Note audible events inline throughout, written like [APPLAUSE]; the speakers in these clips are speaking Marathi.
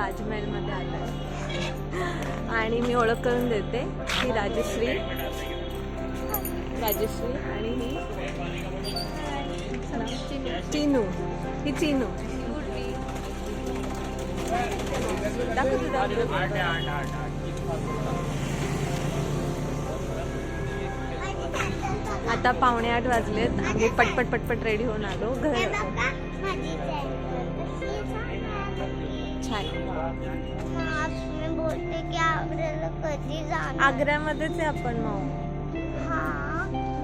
ताजमहलमध्ये आलं आणि मी ओळख करून देते ही राजश्री. राजश्री आणि ही चिनू. ही चिनू. आता पावणे आठ वाजलेत. आम्ही पटपट पटपट रेडी होऊन आलो. घर छान. मी बोलते की आग्र्याला कधी जाणार? आग्र्यामध्येच आहे आपण मग हा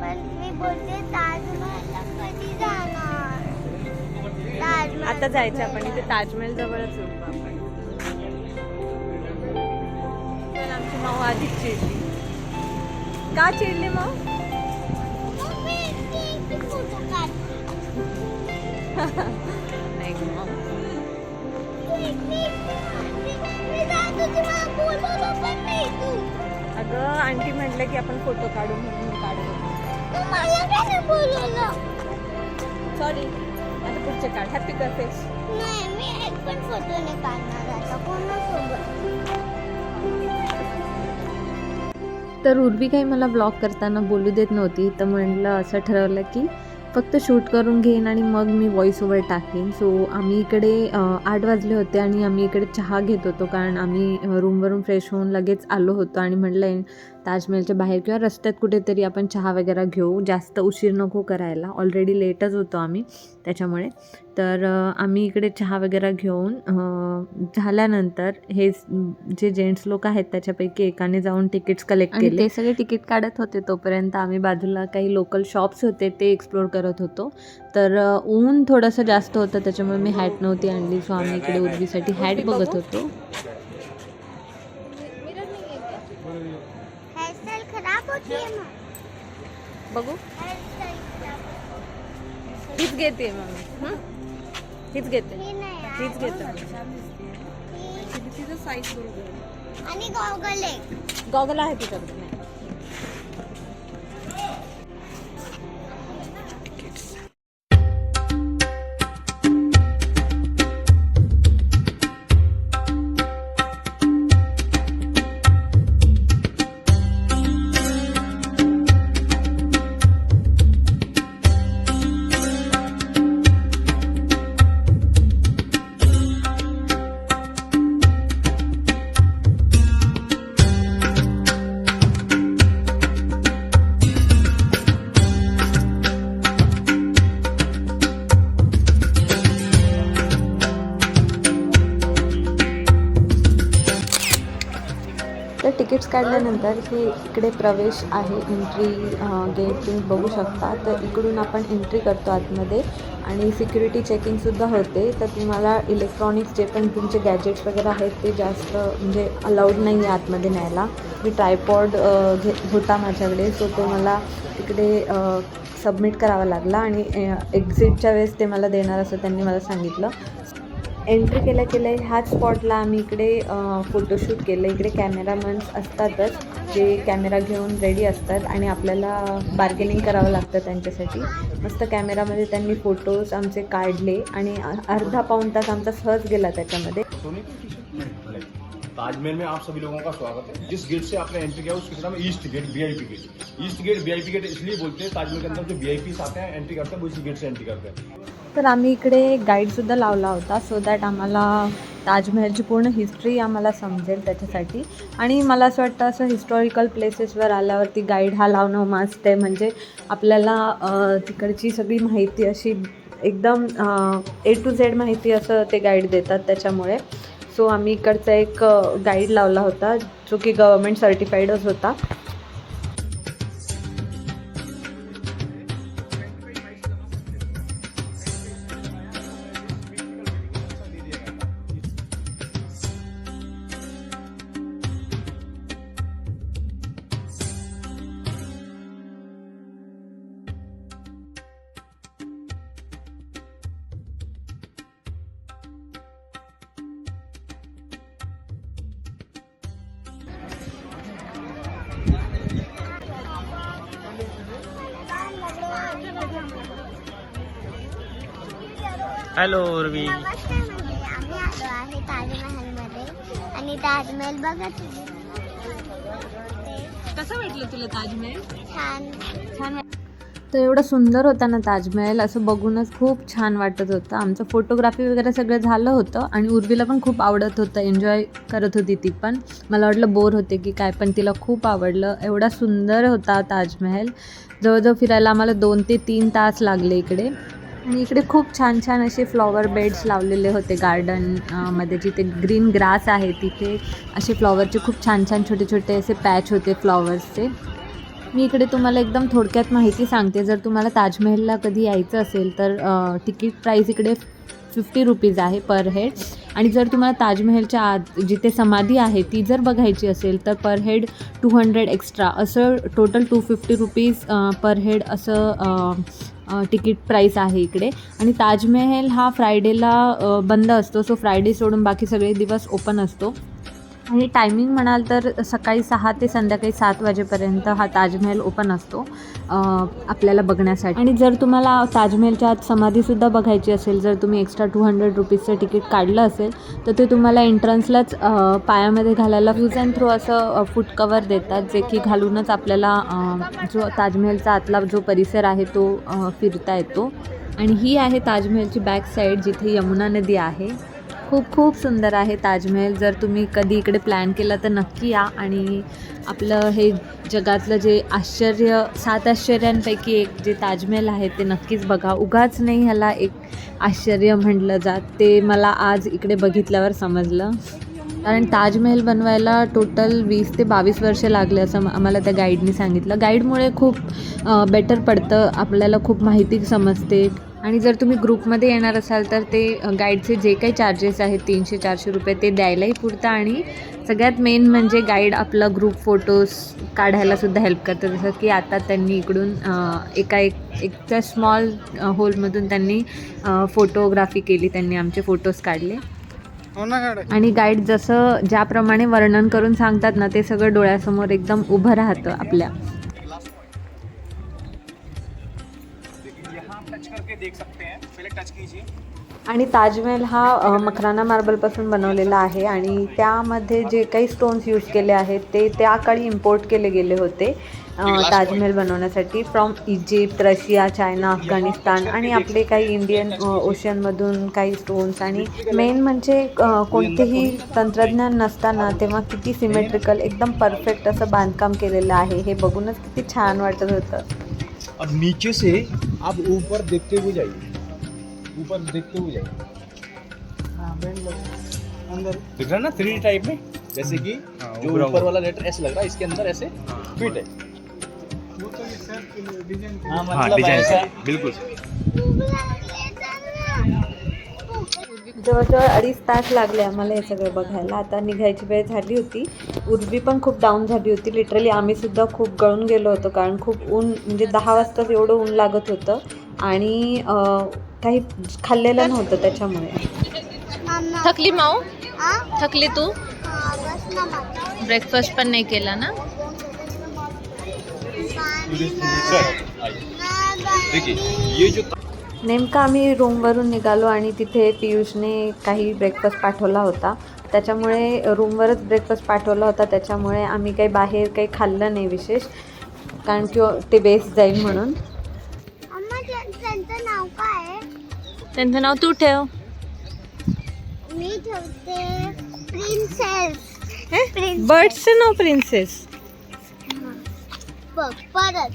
पण मी बोलते ताजमहलला कधी जाणार? ताजमहल आता जायचं आपण इथे ताजमहल जवळच आपण आमची माऊ आधीच चिडली. का चिडली मग. [LAUGHS] नाही मग अगं आंटी म्हटलं की आपण फोटो काढू म्हणून काढू सॉरी आता पुढचे काढ. हॅपी कर नाही मी एक पण फोटो नाही काढणार आता कोणासोबत तर उर्वी काही मला ब्लॉग करताना बोलू देत नव्हती तर म्हणलं असं ठरवलं की फक्त शूट करून घेईन आणि मग मी व्हॉइस ओव्हर टाकेन. सो आम्ही इकडे आठ वाजले होते आणि आम्ही इकडे चहा घेत होतो कारण आम्ही रूमवरून फ्रेश होऊन लगेच आलो होतो आणि म्हटलं ताजमहलच्या बाहेर किंवा रस्त्यात कुठेतरी आपण चहा वगैरे घेऊ. जास्त उशीर नको करायला. ऑलरेडी लेटच होतो आम्ही त्याच्यामुळे. तर आम्ही इकडे चहा वगैरे घेऊन झाल्यानंतर हे जे जेंट्स लोक आहेत त्याच्यापैकी एकाने जाऊन तिकीट्स कलेक्ट केले. ते सगळे तिकीट काढत होते तोपर्यंत आम्ही बाजूला काही लोकल शॉप्स होते ते एक्सप्लोर करत होतो. तर ऊन थोडंसं जास्त होतं त्याच्यामुळे मी हॅट नव्हती आणली. सो आम्ही इकडे उर्वीसाठी हॅट बघत होतो हेअरस्टाईल खराब होती मग बघू. हीच घेते मग मी हं? हीच घेते. ही हीच घेते. आणि गॉगल एक गॉगल आहे तुझ्याकडे काढल्यानंतर हे इकडे प्रवेश आहे एंट्री गेट तुम्ही बघू शकता. तर इकडून आपण एंट्री करतो आतमध्ये आणि सिक्युरिटी चेकिंगसुद्धा होते. तर तुम्हाला इलेक्ट्रॉनिक्स जे पण तुमचे गॅजेट्स वगैरे आहेत ते जास्त म्हणजे अलाउड नाही आहे आतमध्ये न्यायला. मी ट्रायपॉड घे होता माझ्याकडे. सो तो मला तिकडे सबमिट करावा लागला आणि एक्झिटच्या वेळेस ते मला देणार असं त्यांनी मला सांगितलं. एंट्री केल्या केल्या ह्याच स्पॉटला आम्ही इकडे फोटोशूट केलं. इकडे कॅमेरामन्स असतातच जे कॅमेरा घेऊन रेडी असतात आणि आपल्याला बार्गेनिंग करावं लागतं त्यांच्यासाठी. मस्त कॅमेरामध्ये त्यांनी फोटोज आमचे काढले आणि अर्धा पाऊण तास आमचा सहज गेला त्याच्यामध्ये. ताजमहल में आप सभी लोगों का स्वागत है। जिस गेट से आपने एंट्री किया उसके नाम east gate VIP gate east gate VIP gate इसलिए बोलते हैं ताजमहल के अंदर जो वीआईपी आते हैं एंट्री करते हैं वो इसी गेट से एंट्री करते हैं। तर आम्ही इकडे गाईडसुद्धा लावला होता सो दॅट आम्हाला ताजमहलची पूर्ण हिस्ट्री आम्हाला समजेल त्याच्यासाठी. आणि मला असं वाटतं असं हिस्टॉरिकल प्लेसेसवर आल्यावरती गाईड हा लावणं मस्त आहे. म्हणजे आपल्याला तिकडची सगळी माहिती अशी एकदम ए टू झेड माहिती असं ते गाईड देतात त्याच्यामुळे. सो आम्ही इकडचा एक गाईड लावला होता जो की गव्हर्मेंट सर्टिफाईडच होता. हॅलो उर्वी. म्हणजे आम्ही आलो आहे ताजमहलमध्ये. आणि ताजमहल बघा तुम्ही. ते कसं वाटलं तुला ताजमहल? छान. छान तर एवढं सुंदर होता ना ताजमहल असं बघूनच खूप छान वाटत होतं. आमचं फोटोग्राफी वगैरे सगळं झालं होतं आणि उर्वीला पण खूप आवडत होतं. एन्जॉय करत होती ती पण. मला वाटलं बोर होते की काय पण तिला खूप आवडलं. एवढा सुंदर होता ताजमहल. जवळजवळ फिरायला आम्हाला दोन ते तीन तास लागले इकडे. आणि इकडे खूप छान छान असे फ्लॉवर बेड्स लावलेले होते गार्डनमध्ये जिथे ग्रीन ग्रास आहे तिथे. असे फ्लॉवरचे खूप छान छान छोटे छोटे असे पॅच होते फ्लॉवर्सचे मी इकडे तुम्हाला एकदम थोडक्यात माहिती सांगते. जर तुम्हाला ताजमहलला कधी यायचं असेल तर तिकीट प्राईस इकडे फिफ्टी रुपीज आहे पर हेड आणि जर तुम्हाला ताजमहलच्या आत जिथे समाधी आहे ती जर बघायची असेल तर per head two hundred extra असं total two fifty rupees per head असं तिकीट प्राईस आहे इकडे. आणि ताजमहल हा फ्रायडेला बंद असतो. सो फ्रायडे सोडून बाकी सगळे दिवस ओपन असतो. आणि टायमिंग म्हणाल तर सकाळी सहा ते संध्याकाळी सात वाजेपर्यंत हा ताजमहल ओपन असतो आपल्याला बघण्यासाठी. आणि जर तुम्हाला ताजमहलच्या आत समाधीसुद्धा बघायची असेल जर तुम्ही एक्स्ट्रा टू हंड्रेड रुपीजचं तिकीट काढलं असेल तर ते तुम्हाला एंट्रन्सलाच पायामध्ये घालायला यूज अँड थ्रू असं फूट कवर देतात जे की घालूनच आपल्याला जो ताजमहलचा आतला जो परिसर आहे तो फिरता येतो. आणि ही आहे ताजमहलची बॅक साईड जिथे यमुना नदी आहे. खूप खूप सुंदर आहे ताजमहल. जर तुम्ही कधी इकडे प्लॅन केला तर नक्की या. आणि आपलं हे जगातलं जे आश्चर्य सात आश्चर्यांपैकी एक जे ताजमहल आहे ते नक्कीच बघा. उगाच नाही ह्याला एक आश्चर्य म्हटलं जात. ते मला आज इकडे बघितल्यावर समजलं. कारण ताजमहल बनवायला टोटल वीस ते बावीस वर्ष लागले असं आम्हाला त्या गाईडनी सांगितलं. गाईडमुळे खूप बेटर पडतं आपल्याला खूप माहिती समजते. आणि जर तुम्ही ग्रुपमध्ये येणार असाल तर ते गाईडचे जे काही चार्जेस आहेत तीनशे चारशे रुपये ते द्यायलाही पुरतं. आणि सगळ्यात मेन म्हणजे गाईड आपला ग्रुप फोटोज काढायलासुद्धा हेल्प करतं जसं की आता त्यांनी इकडून एका एक एकच्या स्मॉल होलमधून त्यांनी फोटोग्राफी केली. त्यांनी आमचे फोटोज काढले. आणि गाईड जसं ज्याप्रमाणे वर्णन करून सांगतात ना ते सगळं डोळ्यासमोर एकदम उभं राहतं आपल्या. यहाँ टच करके देख सकते हैं। पहले टच कीजिए। आणि ताजमहल हा अ, मकराना मार्बलपासून बनवलेला आहे आणि त्यामध्ये जे काही स्टोन्स यूज केले आहेत ते त्या काळी इम्पोर्ट केले गेले होते ताजमहल बनवण्यासाठी from Egypt Russia China Afghanistan आणि आपले काही इंडियन ओशनमधून काही स्टोन्स आणि मेन म्हणजे कोणतेही तंत्रज्ञान नसताना तेव्हा किती सिमेट्रिकल एकदम परफेक्ट असं बांधकाम केलेलं आहे. हे बघूनच किती छान वाटत होतं. और नीचे से आप ऊपर देखते हुए जाइए। ऊपर देखते हुए जाइए अंदर। दिख रहा है ना? थ्री टाइप में? जैसे कि जो ऊपर वाला। लेटर ऐसे लग रहा है इसके अंदर ऐसे फिट है। हाँ मतलब ऐसा। बिल्कुल। जवळजवळ अडीच तास लागले आम्हाला हे सगळं बघायला. आता निघायची वेळ झाली होती. उर्वी पण खूप डाऊन झाली होती. लिटरली आम्ही सुद्धा खूप गळून गेलो होतो कारण खूप ऊन म्हणजे दहा वाजताच एवढं ऊन लागत होतं. आणि अं, काही खाल्लेलं नव्हतं त्याच्यामुळे. थकली माऊ? थकली तू? हा, बस ना मग. ब्रेकफास्ट पण नाही केला ना? नेमकं आम्ही रूमवरून निघालो आणि तिथे पियुषने काही ब्रेकफास्ट पाठवला होता. त्याच्यामुळे रूमवरच ब्रेकफास्ट पाठवला होता. त्याच्यामुळे आम्ही काही बाहेर काही खाल्लं नाही विशेष. कारण की ते वेस्ट जाईल म्हणून अम्मा त्या- त्यांचं नाव काय आहे त्यांचं नाव तू ठेव. मी ठेवते प्रिन्सेस प्रिन्स बर्ड्सचं नाव प्रिन्सेस परत.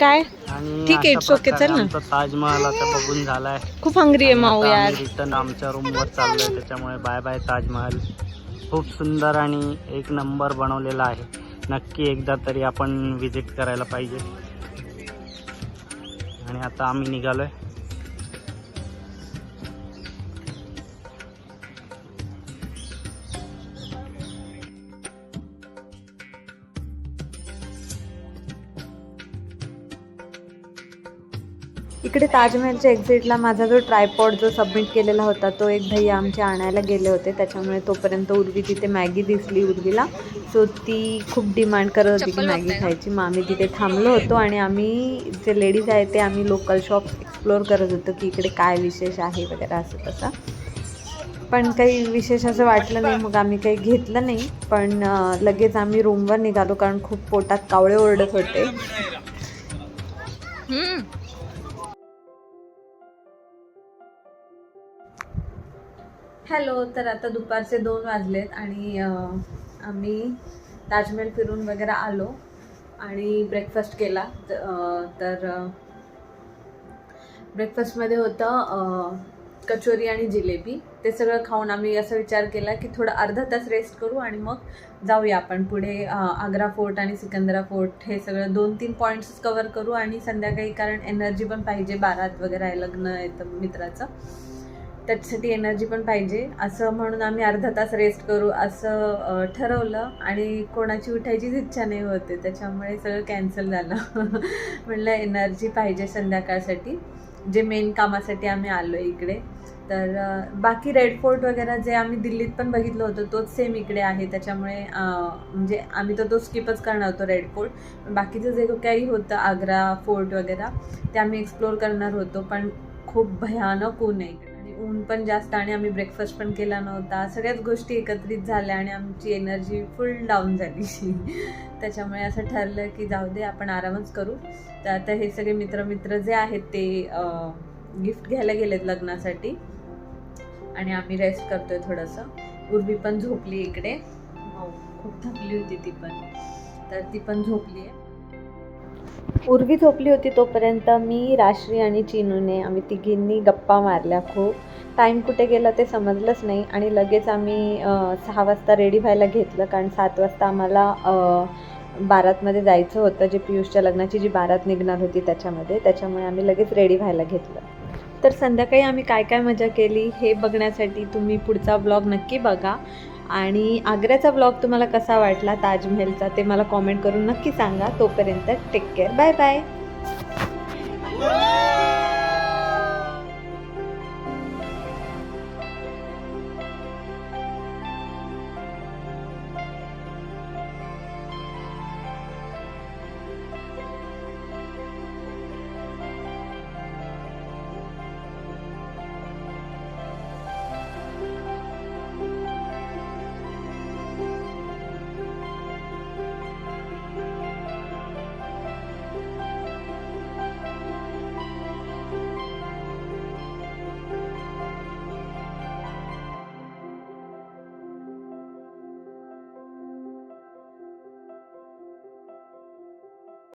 काय? आणि ठीक आहे, okay, प्रकारे चल ना. आमचा ताजमहल आता बघून झालाय. खूप हंग्री आहे माऊ यार. रिटर्न आमच्या रूमवर चाललोय त्याच्यामुळे बाय बाय ताजमहल. खूप सुंदर आणि एक नंबर बनवलेला आहे. नक्की एकदा तरी आपण व्हिजिट करायला पाहिजे. आणि आता आम्ही निघालोय. इकडे ताजमहलच्या एक्झिटला माझा जो ट्रायपॉड जो सबमिट केलेला होता तो एक भैया आमचे आणायला गेले होते. त्याच्यामुळे तोपर्यंत उर्वी तिथे मॅगी दिसली उर्वीला. सो ती खूप डिमांड करत होती की मॅगी? खायची. मग आम्ही तिथे थांबलो होतो आणि आम्ही जे लेडीज आहे ते आम्ही लोकल शॉप एक्सप्लोअर करत होतो की इकडे काय विशेष आहे वगैरे असं तसं. पण काही विशेष असं वाटलं नाही. मग आम्ही काही घेतलं नाही. पण लगेच आम्ही रूमवर निघालो कारण खूप पोटात कावळे ओरडत होते. हॅलो तर आता दुपारचे दोन वाजलेत आणि आम्ही ताजमहल फिरून वगैरे आलो आणि ब्रेकफास्ट केला. तर ब्रेकफास्टमध्ये होतं कचोरी आणि जिलेबी. ते सगळं खाऊन आम्ही असा विचार केला की थोडं अर्धा तास रेस्ट करू आणि मग जाऊया आपण पुढे आग्रा फोर्ट आणि सिकंदरा फोर्ट हे सगळं दोन तीन पॉईंट्स कवर करू आणि संध्याकाळी कारण एनर्जी पण पाहिजे बारात वगैरे आहे लग्न येतं मित्राचं. त्याच्यासाठी एनर्जी पण पाहिजे. असं म्हणून आम्ही अर्धा तास रेस्ट करू असं ठरवलं आणि कोणाची उठायचीच इच्छा नाही होते. त्याच्यामुळे सगळं कॅन्सल झालं. [LAUGHS] म्हणलं एनर्जी पाहिजे संध्याकाळसाठी. जे मेन कामासाठी आम्ही आलो इकडे. तर बाकी रेड फोर्ट वगैरे जे आम्ही दिल्लीत पण बघितलं होतं तोच सेम इकडे आहे. त्याच्यामुळे म्हणजे आम्ही तर तो स्किपच करणार होतो रेड फोर्ट बाकीचं जे काही होतं आग्रा फोर्ट वगैरे ते आम्ही एक्सप्लोअर करणार होतो. पण खूप भयानक ऊन आहे इकडे. ऊन पण जास्त आणि आम्ही ब्रेकफास्ट पण केला नव्हता. सगळ्याच गोष्टी एकत्रित झाल्या आणि आमची एनर्जी फुल डाऊन झाली. [LAUGHS] त्याच्यामुळे असं ठरलं की जाऊ दे आपण आरामच करू. तर आता हे सगळे मित्र मित्र जे आहेत ते गिफ्ट घ्यायला गेलेत लग्नासाठी. आणि आम्ही रेस्ट करतोय थोडंसं. उर्वी पण झोपली इकडे. हो, खूप थकली होती ती पण. तर ती पण झोपली आहे उर्वी झोपली होती तोपर्यंत मी राश्री आणि चिनूने आम्ही तिघींनी गप्पा मारल्या खूप. टाईम कुठे गेला ते समजलंच नाही आणि लगेच आम्ही सहा वाजता रेडी व्हायला घेतलं कारण सात वाजता आम्हाला बारातमध्ये जायचं होतं जे पियुषच्या लग्नाची जी बारात निघणार होती त्याच्यामध्ये त्याच्यामुळे आम्ही लगेच रेडी व्हायला घेतलं. तर संध्याकाळी आम्ही काय काय मजा केली हे बघण्यासाठी तुम्ही पुढचा ब्लॉग नक्की बघा. आणि आग्र्याचा ब्लॉग तुम्हाला कसा वाटला ताजमहलचा ते मला कॉमेंट करून नक्की सांगा. तोपर्यंत टेक केअर बाय बाय